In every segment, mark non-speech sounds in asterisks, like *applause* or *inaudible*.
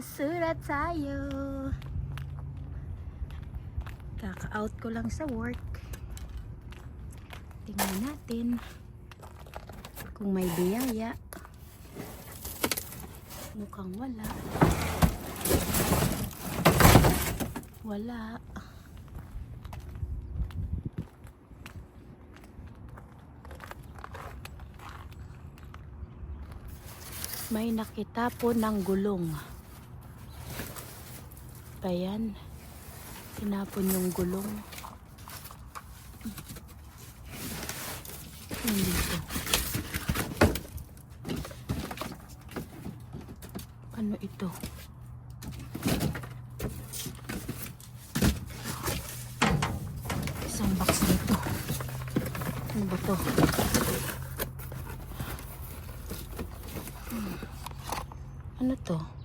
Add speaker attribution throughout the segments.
Speaker 1: Magmamasura tayo. Kaka-out ko lang sa work. Tingnan natin kung may biyaya. Mukhang wala. Wala. May nakita po ng gulong. Ayan. Tinapon yung gulong. Nandito. Ano ito? Isang box nito. Ano ba to? Hmm. Ano to?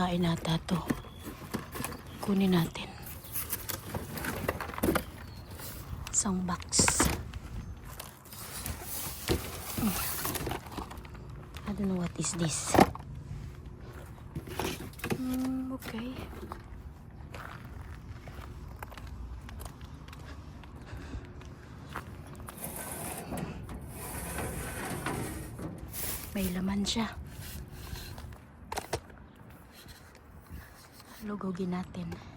Speaker 1: Pagkain nata to. Kunin natin. Isang box. Hmm. I don't know what is this. Hmm, okay. May laman siya. Lugogin natin.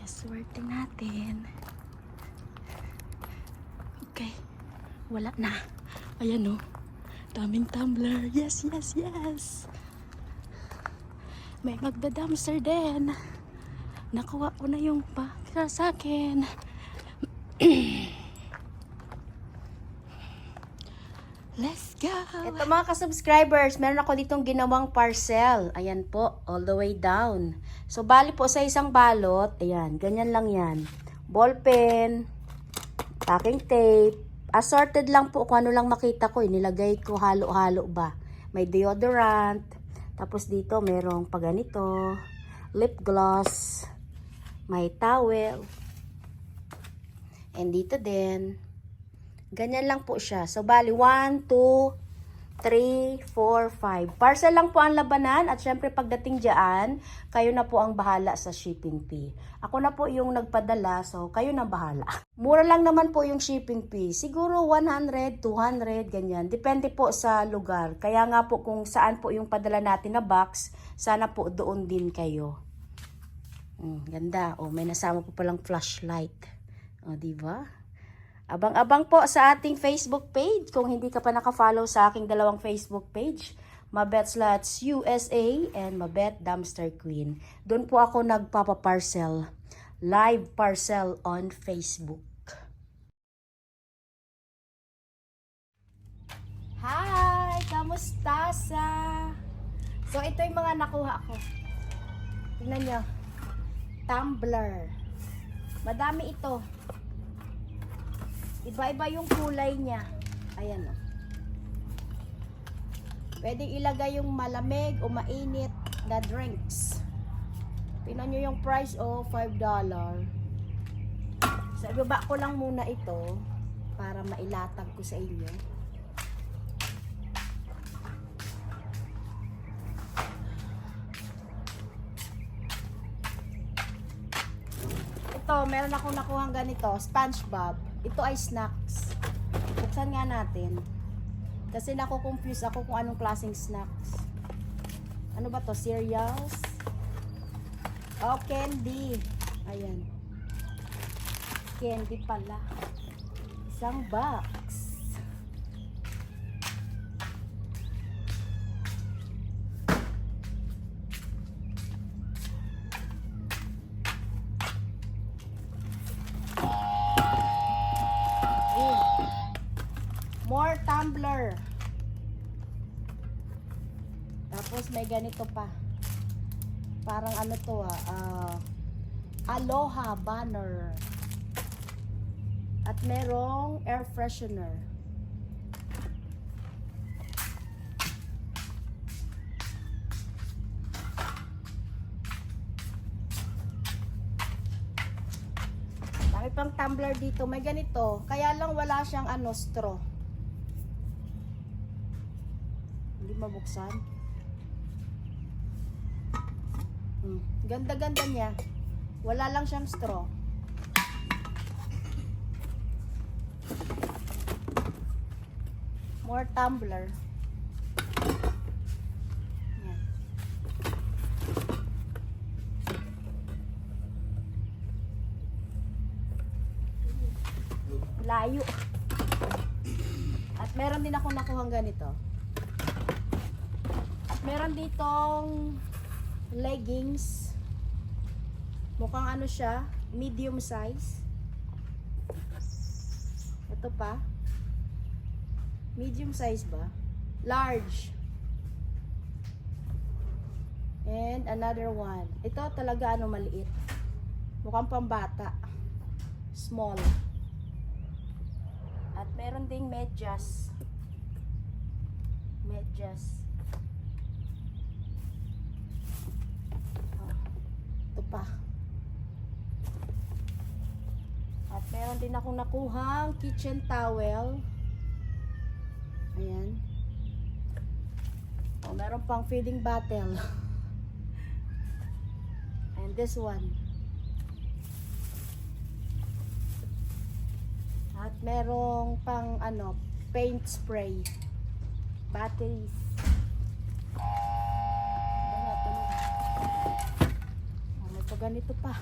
Speaker 1: Kaswerte natin. Okay. Wala na. Ayan o. Daming tumbler. Yes, yes, yes. May magda-dumpster din. Nakuha ko na yung pa sa akin. *clears throat* Let's go!
Speaker 2: Ito mga ka-subscribers, meron ako ditong ginawang parcel. Ayan po, all the way down. So, bali po sa isang balot, ayan, ganyan lang yan. Ballpen, packing tape, assorted lang po kung ano lang makita ko. Inilagay ko halo-halo ba. May deodorant, tapos dito merong paganito, lip gloss, may towel, and dito din, Ganyan lang po siya. So, bali, 1, 2, 3, 4, 5. Parcel lang po ang labanan at syempre pagdating dyan, kayo na po ang bahala sa shipping fee. Ako na po yung nagpadala, so kayo na bahala. *laughs* Mura lang naman po yung shipping fee. Siguro 100, 200, ganyan. Depende po sa lugar. Kaya nga po kung saan po yung padala natin na box, sana po doon din kayo. Mm, ganda. Oh, may nasama po palang flashlight. O, di ba? Abang-abang po sa ating Facebook page. Kung hindi ka pa nakafollow sa aking dalawang Facebook page, Mabet Slots USA and Mabet Dumpster Queen. Doon po ako nagpapaparcel. Live parcel on Facebook. Hi! Kamusta sa? So, ito yung mga nakuha ko. Tingnan nyo. Tumbler. Madami ito. Iba-iba yung kulay niya. Ayan o. Pwedeng ilagay yung malamig o mainit na drinks. Tingnan nyo yung price o, $5. So, ibaba ko lang muna ito para mailatag ko sa inyo. Ito, meron akong nakuhang ganito, SpongeBob. Ito ay snacks. Buksan nga natin. Kasi nako-confuse ako kung anong klaseng snacks. Ano ba to? Cereals? Oh, candy. Ayan. Candy pala. Isang box. More tumbler. Tapos may ganito pa. Parang ano to ah. ah, aloha banner. At merong air freshener. Dami pang tumbler dito. May ganito. Kaya lang wala siyang ano, straw. Hindi mabuksan. Hmm. Ganda-ganda niya. Wala lang siyang straw. More tumbler. Yan. Layo. At meron din ako nakuhang ganito. Meron ditong leggings. Mukhang ano siya, medium size. Ito pa. Medium size ba? Large. And another one. Ito talaga ano maliit. Mukhang pambata. Small. At meron ding medyas. Medyas. Oh, ito pa. At meron din akong nakuhang kitchen towel. Ayan. Oh, meron pang feeding bottle. *laughs* And this one. At merong pang ano, paint spray. Batteries. Ano, tunog. Oh, may pa ganito pa.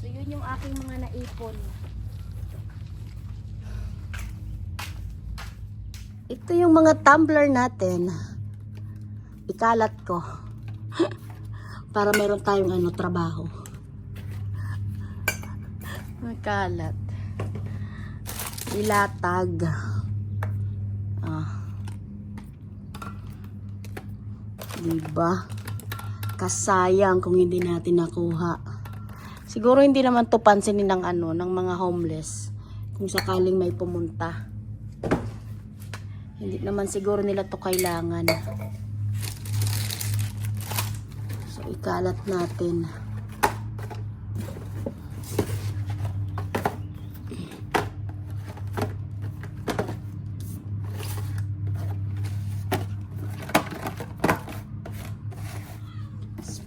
Speaker 2: So yun yung aking mga naipon. Ito yung mga tumbler natin. Ikalat ko. *laughs* Para meron tayong ano, trabaho. Makalat. Ilatag. Ah. Diba? Kasayang kung hindi natin nakuha. Siguro hindi naman to pansinin ng ano, ng mga homeless. Kung sakaling may pumunta. Hindi naman siguro nila to kailangan. So, ikalat natin.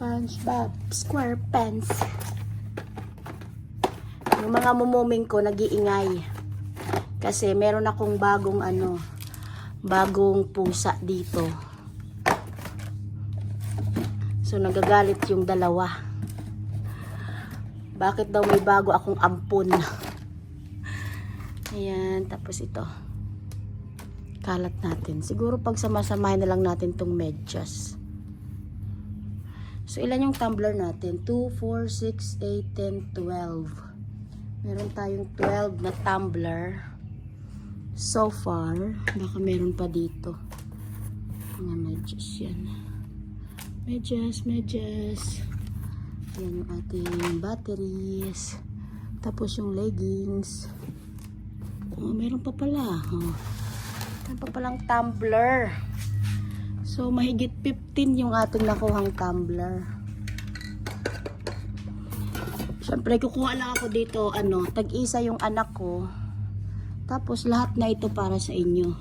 Speaker 2: SpongeBob SquarePants. Yung mga mumuming ko nag-iingay. Kasi meron akong bagong ano, bagong pusa dito. So nagagalit yung dalawa. Bakit daw may bago akong ampun? Ayan, tapos ito. Kalat natin. Siguro pag samasamahin na lang natin tong medyas. So, ilan yung tumbler natin? 2, 4, 6, 8, 10, 12. Meron tayong 12 na tumbler. So far, baka meron pa dito. Mga medyas yan. Medyas, medyas. Yan yung ating batteries. Tapos yung leggings. Oh, meron pa pala. Oh. Meron pa palang tumbler. So, mahigit 15 yung ating nakuhang tumbler. Siyempre, kukuha lang ako dito, ano, tag-isa yung anak ko. Tapos, lahat na ito para sa inyo.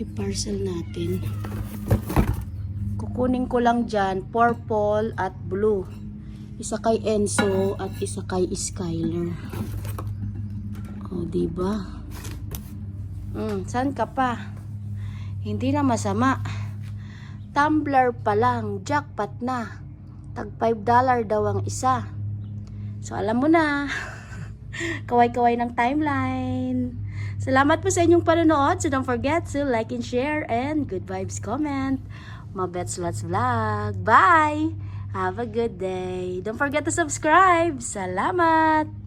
Speaker 2: I-parcel natin. Kukunin ko lang dyan, purple at blue. Isa kay Enzo at isa kay Skyler. O, diba? Mm, saan ka pa? Hindi na masama. Tumbler pa lang, jackpot na. Tag 5 dollar daw ang isa. So alam mo na. *laughs* Kaway-kaway ng timeline. Salamat po sa inyong panonood. So don't forget to like and share and good vibes comment. Mabets Lots Vlog. Bye! Have a good day. Don't forget to subscribe. Salamat!